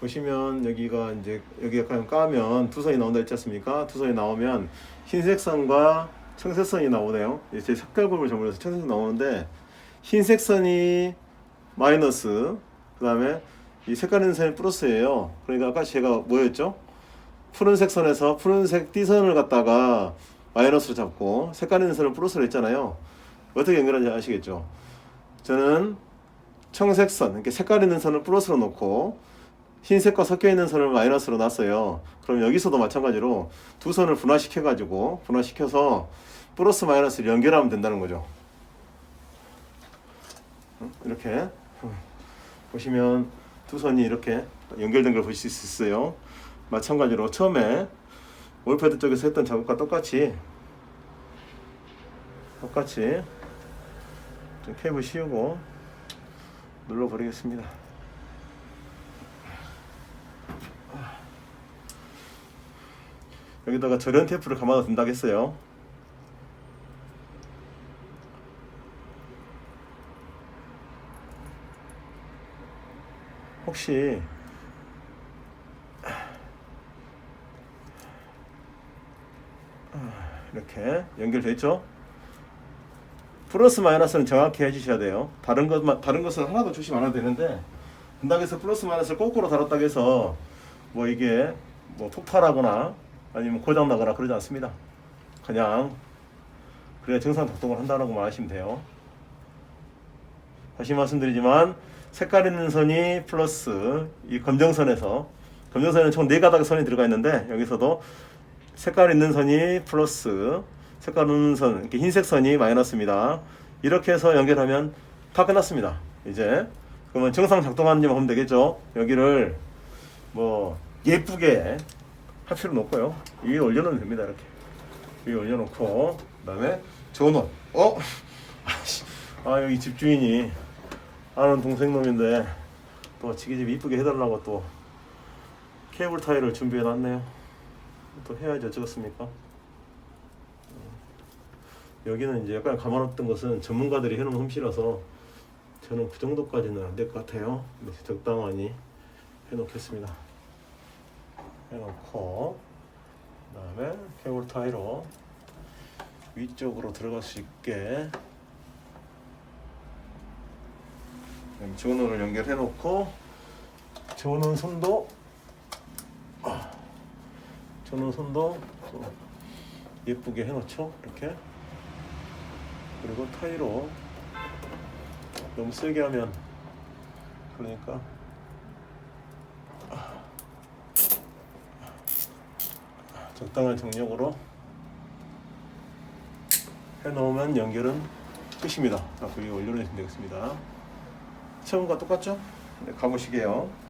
보시면 여기가 이제 여기 약간 까면 두 선이 나온다 했지 않습니까? 두 선이 나오면 흰색 선과 청색 선이 나오네요. 이제 제 색깔 구분을 잘못해서 청색 선 나오는데 흰색 선이 마이너스 그다음에 이 색깔 있는 선이 플러스예요. 그러니까 아까 제가 뭐였죠? 푸른색 선에서 푸른색 D선을 갖다가 마이너스로 잡고 색깔 있는 선을 플러스로 했잖아요. 어떻게 연결하는지 아시겠죠? 저는 청색 선, 이렇게 색깔 있는 선을 플러스로 놓고 흰색과 섞여 있는 선을 마이너스로 놨어요. 그럼 여기서도 마찬가지로 두 선을 분화시켜 가지고 분화시켜서 플러스 마이너스를 연결하면 된다는 거죠. 응? 이렇게 응. 보시면 두 선이 이렇게 연결된 걸 보실 수 있어요. 마찬가지로 처음에 월패드 쪽에서 했던 작업과 똑같이 똑같이 좀 케이블 씌우고 눌러버리겠습니다. 여기다가 절연 테이프를 감아서 둔다고 했어요. 혹시 이렇게 연결됐죠? 플러스 마이너스는 정확히 해주셔야 돼요. 다른 것만 다른 것은 하나도 조심 안 해도 되는데 분당에서 플러스 마이너스를 거꾸로 달았다고 해서 뭐 이게 뭐 폭발하거나 아니면 고장 나거나 그러지 않습니다. 그냥 그래야 정상 작동을 한다고 말하시면 돼요. 다시 말씀드리지만 색깔 있는 선이 플러스 이 검정선에서 검정선에는 총 네 가닥의 선이 들어가 있는데 여기서도 색깔 있는 선이 플러스 색깔 없는 선 이렇게 흰색 선이 마이너스입니다. 이렇게 해서 연결하면 다 끝났습니다. 이제 그러면 정상 작동하는지만 보면 되겠죠. 여기를 뭐 예쁘게 할 필요는 없고요. 위에 올려놓으면 됩니다. 이렇게 위에 올려놓고 그다음에 전원. 어? 아 여기 집주인이 아는 동생 놈인데 또 지기 집 이쁘게 해달라고 또 케이블 타이를 준비해놨네요. 또 해야지 어쩌겠습니까? 여기는 이제 약간 감안했던 것은 전문가들이 해놓은 솜씨라서 저는 그 정도까지는 안 될 것 같아요. 적당하니 해놓겠습니다. 해놓고 그 다음에 케이블 타이로 위쪽으로 들어갈 수 있게. 전원을 연결해 놓고 전원 선도. 아, 전원 선도 또 예쁘게 해 놓죠 이렇게. 그리고 타이로 너무 세게 하면 그러니까 적당한 정력으로 해놓으면 연결은 끝입니다. 자, 그 위에 올려놓으시면 되겠습니다. 처음과 똑같죠? 네, 가보시게요.